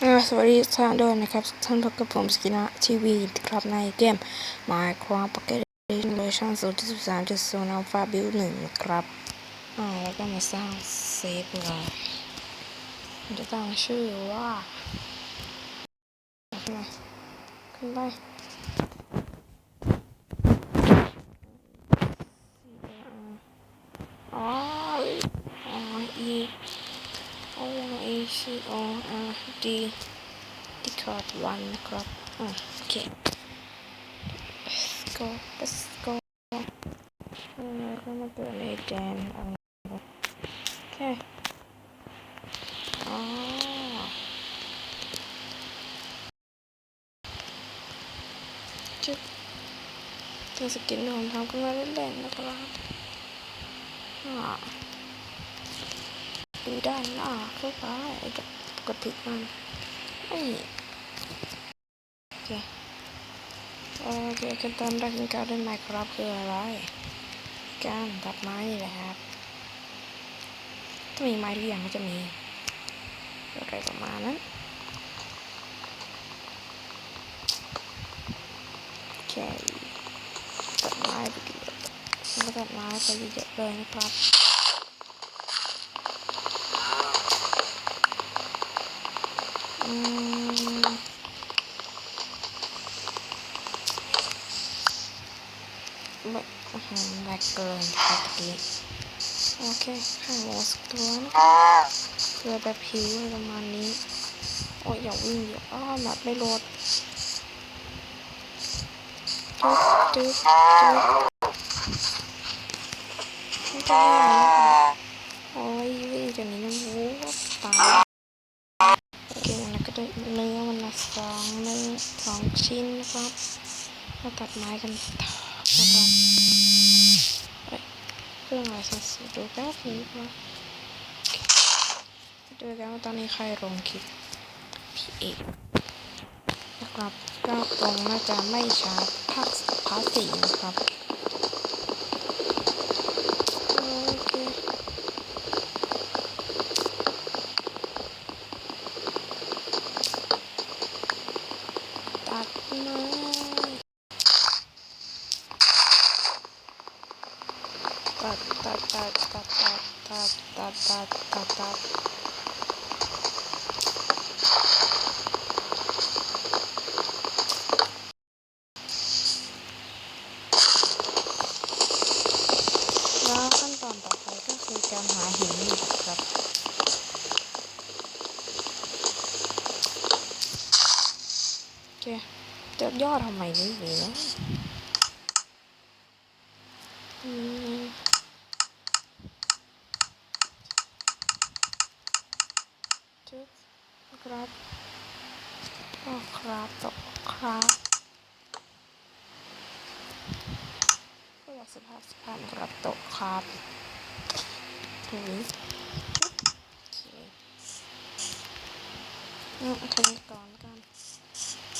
สวัสดีท่านด้วยนะครับ ท่านพบกับผมสกินะทีวีครับในเกม Minecraft Pocket Edition เวอร์ชัน0.13.0 Alpha Build 1ครับอ่าแล้วก็มาสร้างเซฟเลยจะตั้งชื่อว่าขึ้นไปขึ้นไปอ๋ออ๋อ E O A C O R D ที่คอร์ดวันนะครับโอเค let's go let's go แล้วก็มาเกิดในแดนอะไรโอเคอ๋อจุดตัวสกินของทำขึ้นมาเล่นๆนะครับอ่า ดูด้านหน้าเข้าไปกับปกติมันไม่โอเคโอเคขั้นตอนแรกในการเล่น Minecraft คืออะไรการตัดไม้นี่แหละครับถ้ามีไม้ทุกอย่างก็จะมีอะไรประมาณนั้นโอเคตัดไม้ไปดีแล้วก็ตัดไม้ไปเยอะเลยนะครับอืม ไม่อาหือแบกเกินครับตะกี้โอเคข้างวอสักตัวนะเพื่อแบบผิวประมาณนี้ โอ้ยอย่าวิ่งเยอะอ้อแบบไม่โหลดจึ๊บจึ๊บจึ๊บโอ้ยวิ่งจนนี้น้ำวูบตายโอเคแล้วก็ได้เนื้อมันละสองเนื้อสองชิ้นนะครับมาตัดไม้กันต่อ นะครับเครื่องอะไรสักดูแป๊บนึงนะดูกันว่าตอนนี้ใครลงคลิปพี่เอกนะครับก็ตรงน่าจะไม่ชัดภาคภาคสีนะครับ ครับก็ครับตกครับก็อยากสภาพสภาพครับตกครับถุยโอเคอืมทำก่อนกัน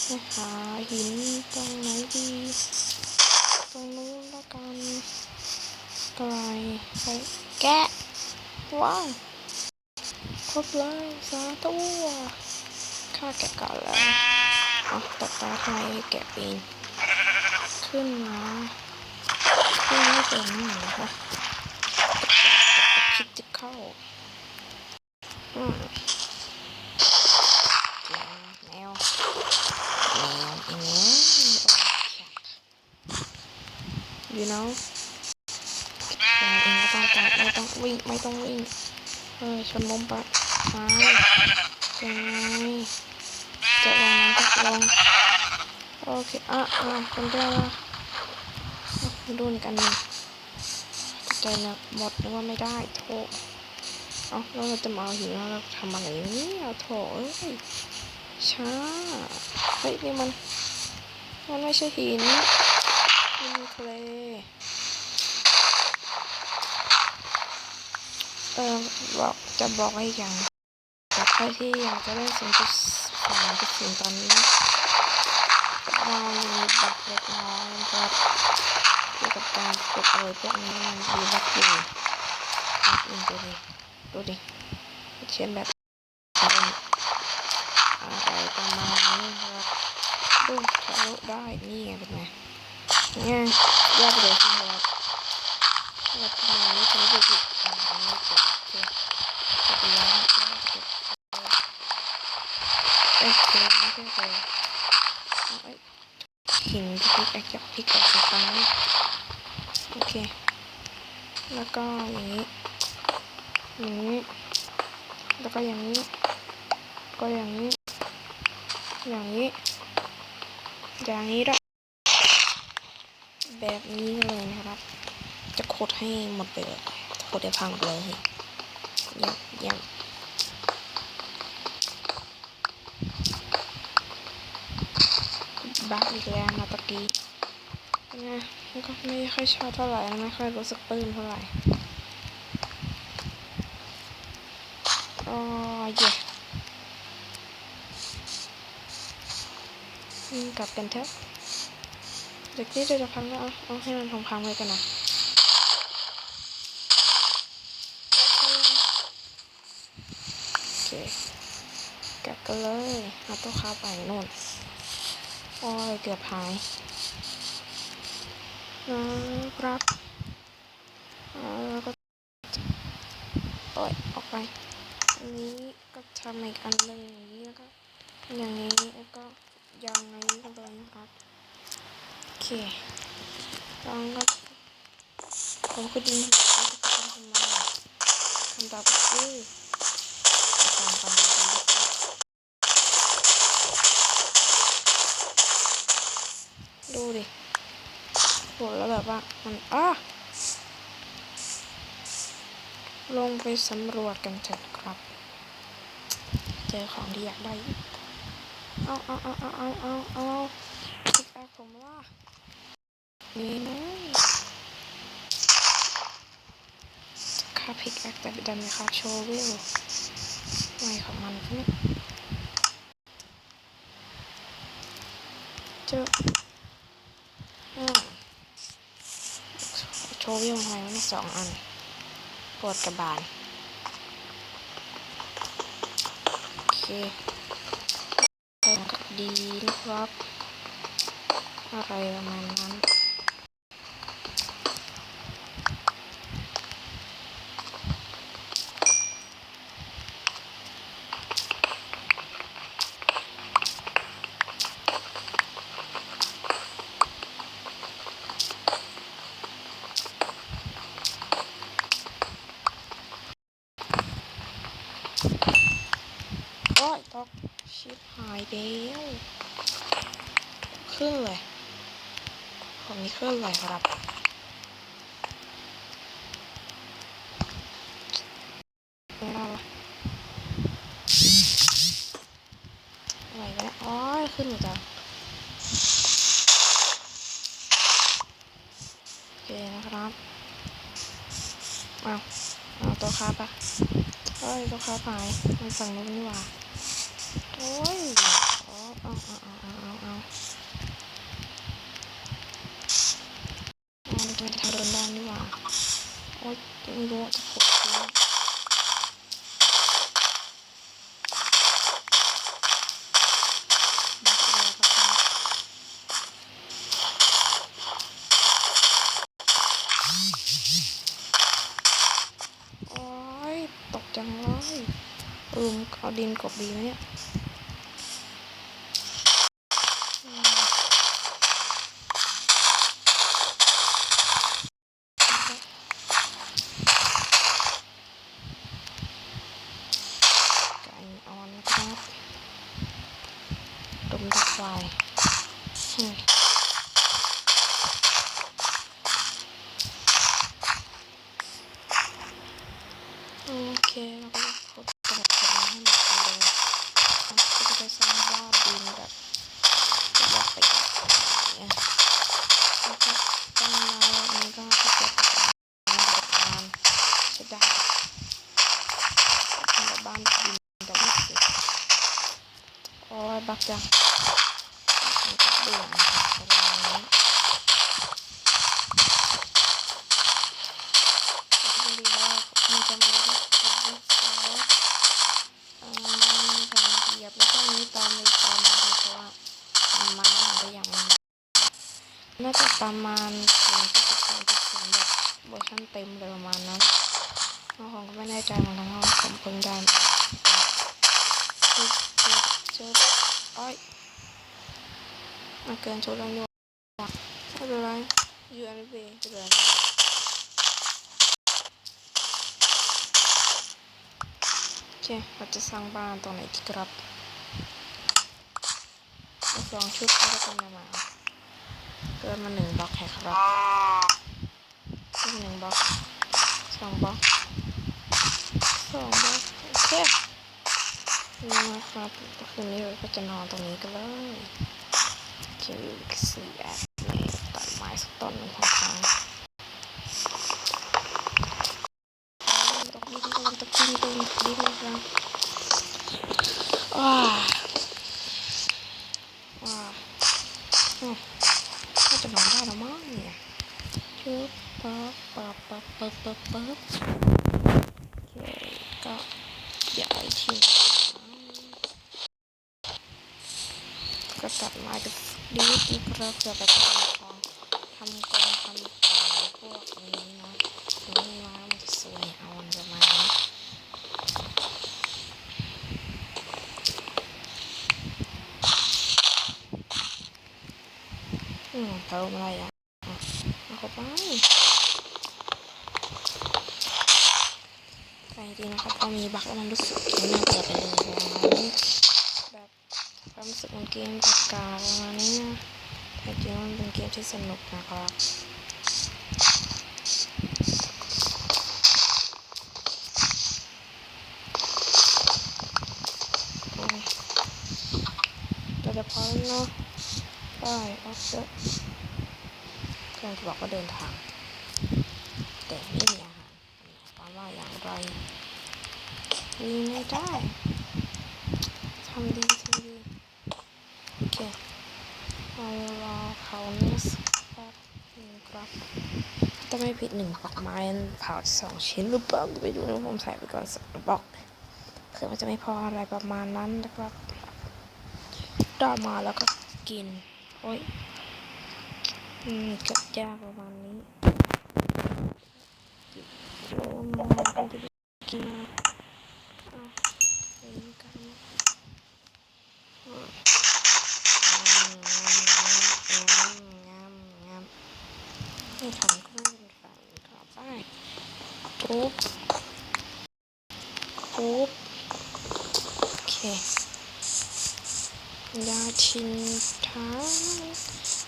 ไปหาหินตรงไหนดีตรงนู้นละกันไกลไปแกะว้าวครบแล้วสาตัว ฆ่าแกะก่อนแล้วอ๋อตกปลาทำไมแกะปีน ขึ้นมาขึ้นไม่เป็นหรอคะคิดจะเข้าอืมเจ๋งแมวแมวอีแมว you know แต่เองก็ต้องการไม่ต้องวิ่งไม่ต้องวิ่งเออชนมุมปะไม้ยั งไงจะลงน้ำก็ลงโอเคอะอะเป็นได้ละอะดูนกันนึ่งใจนี่ยหมดนึกว่าไม่ได้โถเอาแล้วเราจะมาเอาหินแล้วเราทำอะไรเนี่ยโถเอ้ยช้าเฮ้ยนี่มันมันไม่ใช่หินมันทะเลเออบอกจะบอกไว้อย่าง ครที่อยากจะเล่น0.3.0ตอนนี้เรามีบัตรเล็กน้อยนะครับเกี่ยวกับการกดอะไรพวกนี้มันดีบักอยู่บักอินดูดิดูดิเช่นแบบอ่าณนี้ครับดูทะลุได้นี่ไงเป็นไงเนี่ยยอดเลยครับแล้วทำไมไม่ใช้บุกิอ่าอันนี้เก็บโอเคเก็บไปแล้วเก็บเอ้ย เก็บไม่ใช่เลยเอาไอ้หินที่พิกแอคจากพลิกออกสีฟ้าโอเค แล้วก็อย่างนี้อย่างนี้ แล้วก็อย่างนี้ ก็อย่างนี้ อย่างนี้ อย่างนี้ด้วยแบบนี้เลยนะครับ จะโคดให้หมดไปเลยโคดให้พังหมดเลยเยี่ยมเยี่ยม บักอีกแล้วนะตะกี้เป็นไงมันก็ไม่ค่อยชอบเท่าไหร่นะไม่ค่อยรู้สึกปลื้มเท่าไหร่อ๋อเย่อืมกลับกันเถอะเด็กที่จะพังก็เอาเอาให้มันพังๆเลยกันนะโอเคกลับกันเลยเอาตัวข้าไปนู่น โอ้ยเกือบหายนะครับอ่าแล้วก็โอ้ยออกไป อันนี้ก็ทำอีกอันหนึ่งอย่างนี้แล้วก็อย่างนี้แล้วก็อย่างนี้กันเลยนะครับ โอเคลองก็ผมคือดินมคือดินทำไมคำตอบก็คือ แล้วแบบว่ามันอ้าลงไปสำรวจกันเถอะครับ เจอของที่อยากได้ เอาเอาเอาเอาเอาเอาเอาพิกแอคผมว่านี่นะค่าพิกแอคแต่ดันไม่ค่าโชว์วิวไม่ของมันเนี่เจอาโชว์วิวไฮมันสองอันปวดกระบาลโอเคดีนะครับอะไรประมาณนั้น อ้ยตกชิบหายแล้วขึ้นเลย ผมนี้ขึ้นเลยครับไม่ได้ละอะไรเนี่ยอ๋อขึ้นอยู่จ้ะโอเคนะครับเอาเอาตัวคาปะเอ้ยตัวคาหายมันฝั่งนู้นนี่หว่า อ้ยเอาเอาเอาเอาเอาเอาเอามันเป็นทางเดินด้นี่หว่าโอ้ยไม่รู้ว่าจะขุดตรงนี้บักเลยครับท่านโอ้ยตกจังเลยออมึงเอาดินกบดีไหมเนี่ย อืมไก่ออนครับดมดักไฟอืมโอเคแล้วก็ขุดกระดาษให้หมดเลยแล้วก็จะไปสร้างบ้านดินแบบแบบไปอย่างเงี้ยแล้วก็ต้นไม้แบบนี้ก็ที่เกิดจากการใช้ได้ทำแบบบ้านดินแต่ไม่เสร็จ โอ้ยบักจังมันก็เบื่อนะครับประมาณนี้แต่ที่ดีว่ามันจะมีแบบเป็นซอสเอ่อผมเหยียบแล้วก็นี้ตามเลยตามมาเลยเพราะว่ามันมาหรือยัง ประมาณถึงที่สิบสองจุดศูนย์แบบเวอร์ชันเต็มเลยประมาณนั้นน้องของก็ไม่แน่ใจเหมือนกันว่าผมเพิ่งได้จุ๊บจุ๊บจุ๊บอ้อยมาเกินชุดแล้วโยนไม่เป็นไรยูเอ็นบีไม่เป็นไรโอ เค เราจะสร้างบ้านตรงไหนดีครับเอาสองชุดก็จะเป็นมา เกินมาหนึ่งบล็อกแค่ครับขึ้นหนึ่งบล็อกสองบล็อกสองบล็อกโอเคนี่นะครับคืนนี้เราก็จะนอนตรงนี้กันเลยคิวสี่แอดนี่ตัดไม้สักต้นหนึ่งของทางตกดินตกตกดินตกดินนะครับว้าว้าอืม น่าจะนอนได้แล้วมั้งเนี่ยชุบปั๊บปั๊บปั๊บปั๊บปั๊บปั๊บโอเคก็ย้ายที่ ก็ตัดไม้กับดีดีครับเพื่อไปทำของทำกองทำของพวกนี้นะนี่มามันจะสวยเอาอันประมาณนี้อืมเติมอะไรอะอะเอาเข้าไปแต่จริงๆนะครับพอมีบักแล้วมันรู้สึก ที่สนุกนะครับ เราจะพอแล้วเนาะไปออกเถอะกำลังจะบอกว่าเดินทาง แต่ไม่มีอาหารหมายความว่าอย่างไรวิ่งไม่ได้ทำดีทำดีโอเค เรารอเขาเนี่สักแป๊บหนึ่งครับถ้าไม่ผิดหนึ่งปักไม้เผาสองชิ้นหรือเปล่าไปดูนะผมใส่ไปก่อนสักบล็อกเผื่อมันจะไม่พออะไรประมาณนั้นนะครับได้มาแล้วก็กิน โอ้ย อืมก็ยากประมาณนี้เริ่มาเป็นกินอะเป็นกันอืมงามงามงามงามไม่ทำก็ไม่เป็นไรต่อไป ปุ๊บปุ๊บโอเคยาชินทาน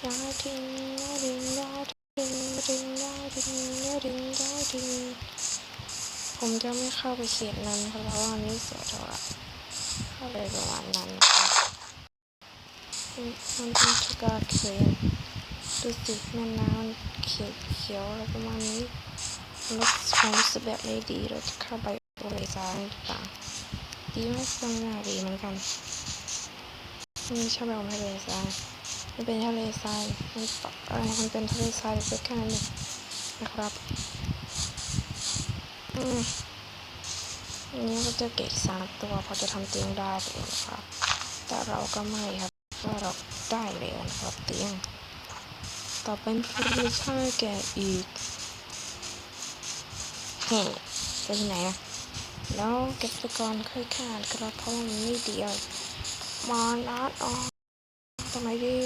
ยาทิ้งยาทิ้งยาทิ้งยาทิ้งยาทิ้งยาทิ้งยาทิ้งผมจะไม่เข้าไปเขตนั้นเพราะว่ามันไม่สวยเท่าไหร่เข้าไปประมาณนั้นครับมันมันเป็นชกาเขียนดูสิแม่น้ำเขียวเขียวอะไรประมาณนี้ รู้สึกความรู้สึกแบบไม่ดีเราจะเข้าไปตรงไหนซ้ายหรือเปล่าดีไมก็ไม่น่าดีเหมือนกันไม่ใช่แบบทะเลทรายมันเป็นทะเลทรายมันปะอะไรมันเป็นทะเลทรายเล็กแค่นั้นเองนะครับอืมอันนี้ก็จะเก็บสามตัวพอจะทำเตียงได้เลยนะครับ แต่เราก็ไม่ครับเพราะเราได้แล้วนะครับเตียง ต่อไปเป็นฟูริชาแกะอีก เฮ้ไปที่ไหนอะแล้วเก็บไปก่อนค่อยขาดกระเพาะนไม่เดียวมานัดออกตรงไหนดี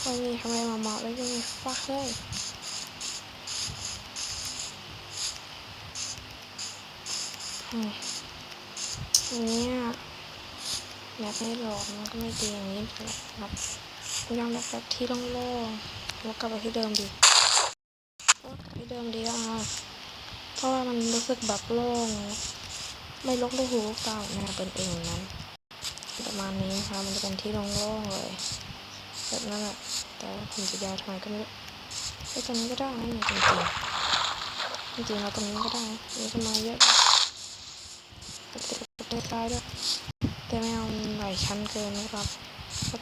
ไม่มีทำไมมาเหมาะเลยยังไงฟักเลยอืมอันเนี้ยอยากให้หลอกมันก็ไม่ดีอย่างนี้นะครับยอมรับแบบที่โล่งๆแล้วกลับไปที่เดิมดีที่เดิมดีอะ ราะว่ามันรู้สึกแบบโล่ง ไม่ลกลูกหูลูกตานะเป็นเองนั้น ประมาณนี้นะคะมันจะเป็นที่โล่งๆเลยแบบนั้นแหละแต่ว่าผมจะยาวทำไมก็ไม่รู้ไอ้ตรงนี้ก็ได้นะเนี่ยจริงๆจริงๆเราตรงนี้ก็ได้มีต้นไม้เยอะติดติดติดตายด้วยแต่ไม่เอาหลายชั้นเกินนะครับก็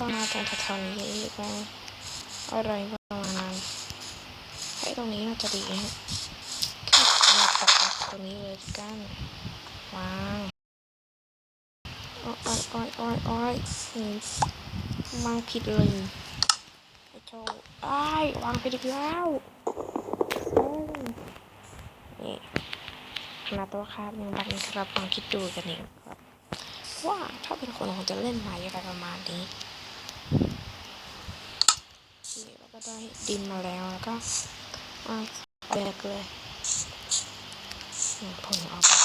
ต้องมาตรงแถวๆนี้อีกไหมอะไรประมาณนั้นให้ตรงนี้น่าจะดีฮะ รงนี้เลยกันวางอ้อยอ้อยอ้อยอ้อยมมาผิดเลยโอโชว์อ้ายวางไปดีกแล้วนี่ขนาดตัวคาบหนึ่งบันครับลองคิดดูกันเองครับว่าถ้าเป็นคนคงจะเล่นมอะไรประมาณนี้นี่เราก็ได้ดินมาแล้วแล้วก็มาแบกเลย ผมเอาแบบ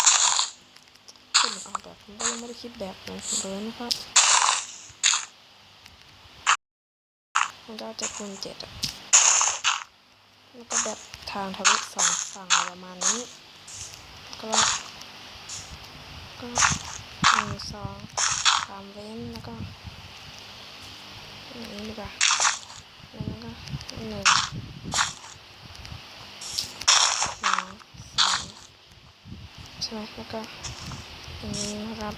ผมเอาแบบผมก็ยังไม่ได้คิดแบบเหมือนเบิร์นะครับมันก็จะคูณเจ็ดอะแล้วก็แบบทางทวิสองฝั่งประมาณนี้ ก็ก็หนึ่งสองสามเว้นแล้วก็อย่างนี้ดีกว่าแล้วก็หนึ่งสองสาม ใช่ไหมแล้วก็อย่างนี้นะครับ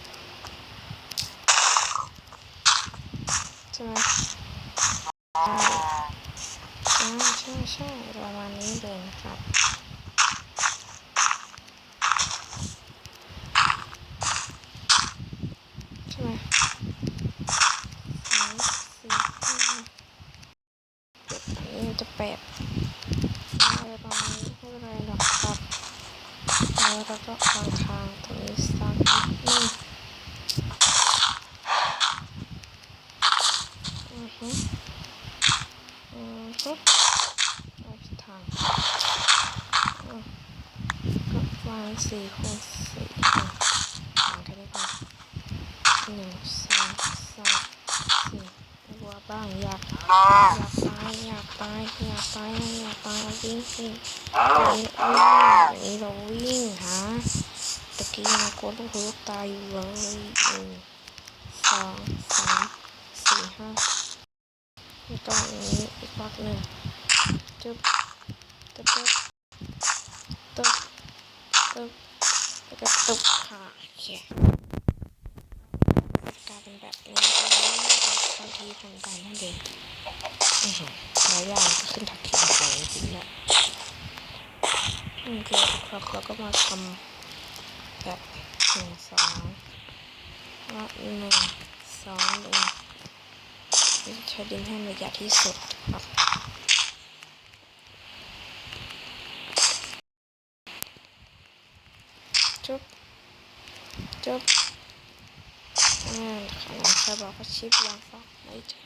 ใช่ไหมใช่ใช่ใช่ประมาณนี้เลยนะครับ ใช่ไหมสามสี่ห้าเจ็ดอันนี้มันจะแปดอะไรประมาณนี้ไม่เป็นไรหรอกครับแล้วเรา ก็วางทางตรงนี้สักนิดนึงอือฮึอือฮึเอาทางอืมก็วางสี่คูณสี่อะวางแค่นี้ก่อน หนึ่งสองสามสี่ไม่ว่า บ้างอยากอยากตายอยากตายอยากตายอยากตายเอาวิ่งวิ่งอย่างนี้อย่างนี้เราวิ่งหาตะกี้นะกดลูกลูกตายอยู่เลยหนึ่งสองสามสี่ห้าแล้วก็องนี้อีกพักหนึ่งจึ๊บตึ๊บตึ๊บตึ๊บตึ๊บแล้วก็ตึ๊บค่ะโอเค กลายเป็นแบบนี้ไปเลย ทันทีทันใดนั่นเองอือหือหลายอย่างขึ้นทันทีทันใดจริงๆเนี่ยโอเคครับเราก็มาทำแบบหนึ่งสองแล้วหนึ่งสองหนึ่งใช้ดินให้ระเอียะที่สุดครับจบจบ อ่าขณะใครบอกว่าชิปวางฟังไม่ถึง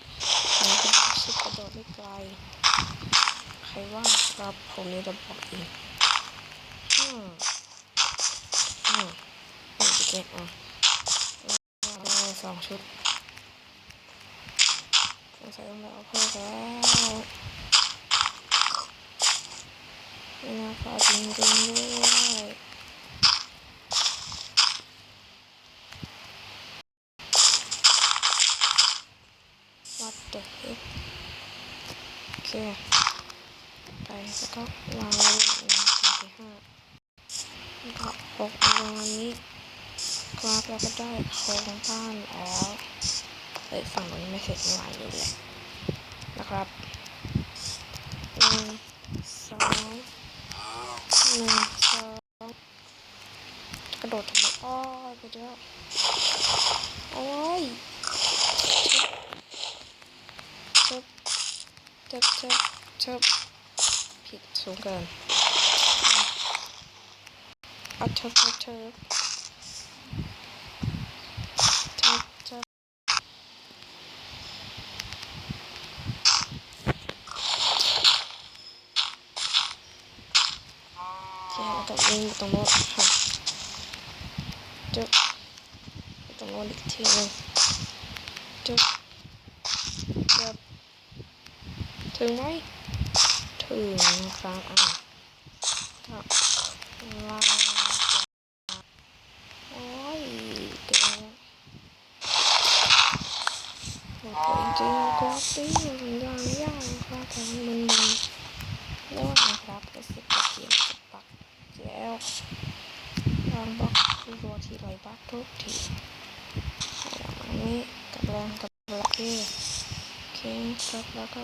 ใครบอกชิปกระโดดไม่ไกล ใครว่าครับผมนี่จะบอกเองอืมอืมนี่จะเก็บอะได้สองชุดสงสัยต้องไปเอาเพิ่มแล้วนี่นะคะจริงจริงๆด้วย วัด the heck โอเคไปแล้วก็วางไว้หนึ่งสองสี่ห้าก็ปกวางอันนี้กราฟแล้วก็ได้โครงบ้านแล้วเอ้ยฝั่งนี้ไม่เสร็จไม่ไหวานนี้แหละนะครับหนึ่งสองหนึ่งสองกระโดดทำไมอ้อไปแล้วโอ้ย ชึบชึบชึบชึบ ผิดสูงเกินเอาชึ อเคแล้วก็วิ่นนะจึ๊บตรงโน้นอีกทีหนึงจึ๊บจึ๊บถึงไหมถึงนะครับอะก็ลาโอ้ยเก่งโอ้โหจริงๆก็ตีมันยางยากนะครับแต่มันมันแล้วนะครับรู้สึกว่าเกมจะปักแล้ววางบล็อกรัวทีไรบักทุกทีอันนี้กำลังกับโอเคโอเคครับแล้วก็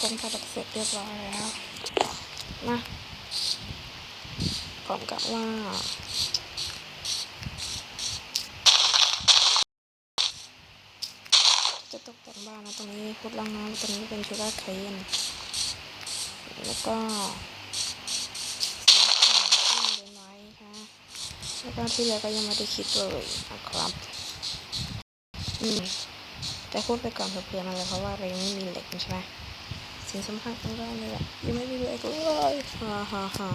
กงปลาตกเสร็จเรียบร้อยแล้วนะพร้อมกับว่าจะตกแต่งบ้านนะตรงนี้พุดล้างน้ำตรงนี้เป็นชูการ์เคนแล้วก็แล้วก็ที่แล้วก็ยังไม่ได้คิดเลยนะครับ อืมแต่พูดไปก่อนเผื่อๆมาเลยเพราะว่าเรายังไม่มีเหล็กใช่ไหม สิ่งสำคัญของเราเลยแหละยังไม่มีเลยก็เลยฮ่าฮ่าฮ่า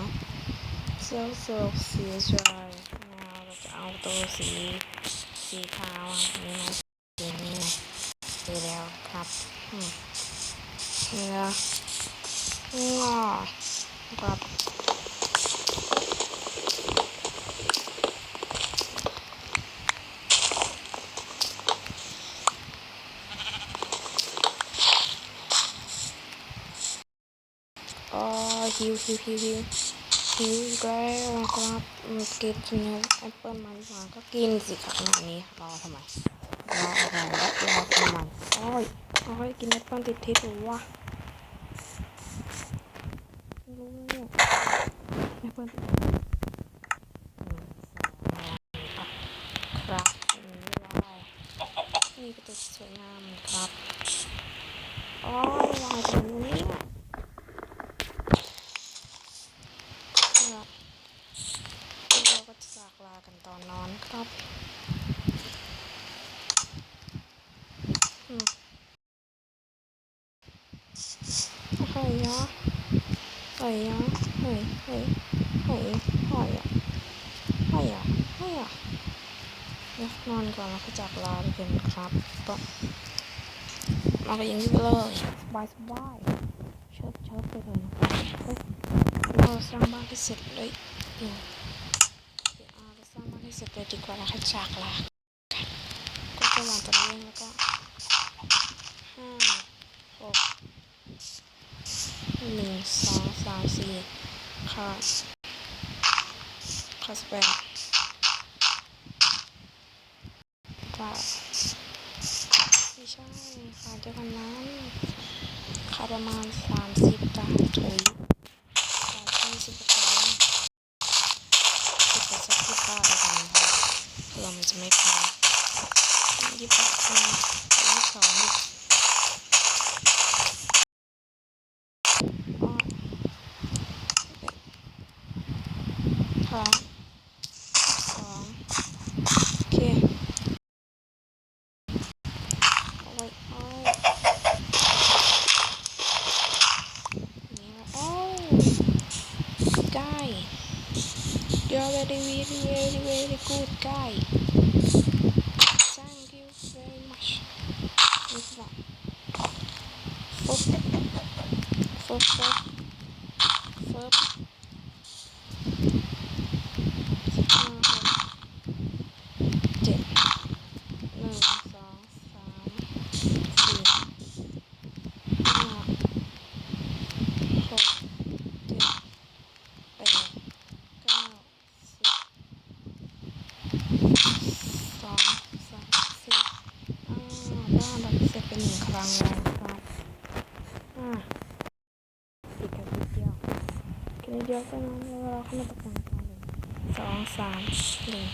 เซลเซลเสียใจเราเราจะเอาตัวสีสีขาวนี่นะสีนี้นะดีแล้วครับอืมนี่นะงอครับอ๋อ ฮิวฮิวฮิวฮิวหิวอีกแล้วครับอืมกินเนื้อแอปเปิลมาดีกว่าก็กินสิครับงานนี้รอทำไมรออะไรวะรอทำไมโอ้ยโอ้ยกินแอปเปิลติดทิศหรือวะรู้แอปเปิลติดทิศหนึ่งสองอะครับนี่ว้าวนี่ก็จะสวยงามครับโอ้ยวางตรงนี้อะครับ เราก็จะจากลากันตอนนอนครับอืมเฮ้ยยะเฮ้ยยะเฮ้ยเฮ้ยเฮ้ยเฮ้ยอะเฮ้ยอะเฮ้ยอะเดี๋ยนอนก่อนแล้วก็จากลาไปกันครับก็มาไปยังนี้เลยสบายสบายเชิบเชิบไปเลยนะครับเราสร้างบ้านที่เสร็จเลยเดี๋ยวเราสร้างบ้านให้เสร็จเลยดีกว่าแล้วค่อยจากลาก็จะวางตัวเองแล้วก็ห้าหกหนึ่งส องสี่ค่าค่าสแปดค่าไม่ใช่ค่ะเดี๋ยวกันนั้นค่าประมาณสามสิบจานถุย Hop hop. Hop. ดเดียวก็นอนเราเข้ามาตกแต่งตอนสองสามหนึ่ง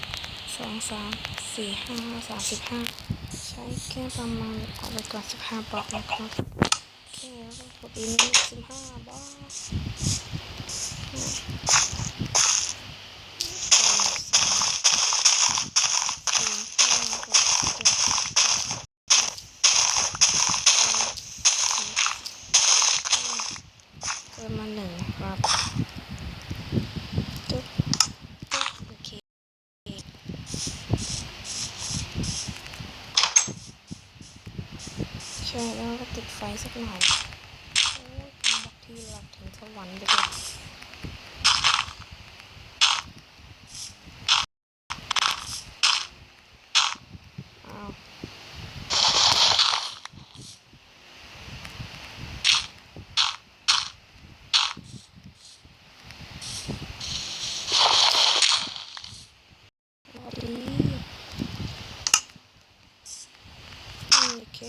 สองสามสี่ห้าสามสิบห้าใช้แค่ประมาณเอาไปก่อนสิบห้าบอกนะครับโอเคแล้วก็กดอีกนิดสิบห้าบอกอืมหนึ่งสอง สี่ห้าหกเจ็ดแปดเก้าสิบเพิ่มมาหนึ่งครับจุ๊บจุ๊บโอเคใช่แล้วก็ ติดไฟสักหน่อยโอ้ยทำบักที่หลักถึงสวรรค์ไปเลยอ้าวสวัสดีโอเค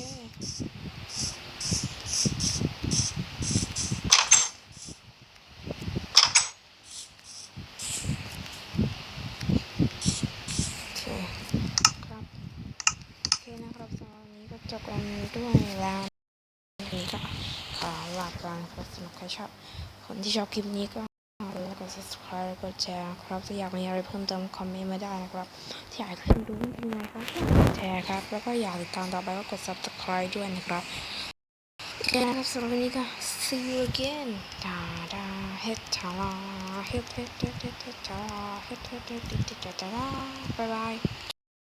จบกันด้วยแล้วนี้ก็ขอลาไปก่อนครับสำหรับใคร ชอบคนที่ชอบคลิปนี้ก็กดไลค์กด subscribe กดแชร์ครับถ้าอยากมีอะไรเพิ่มเติมคอมเมนต์มาได้นะครับที่อยากให้เพื่อนดูเป็นไงครับกแชร์ครับ แล้วก็อยากติดตามต่อไปก็กด subscribe ด้วยนะครับโอเคนะครับสำหรับวันนี้ก็ see you again ดาดาเฮ็ดชาลาเฮ็ดเฮ็ดเฮ็ดเฮ็ดเฮ็ดชาลาเฮ็ดเฮ็ดเฮ็ดเฮ็ดเฮ็ดชาลาบ๊ายบาย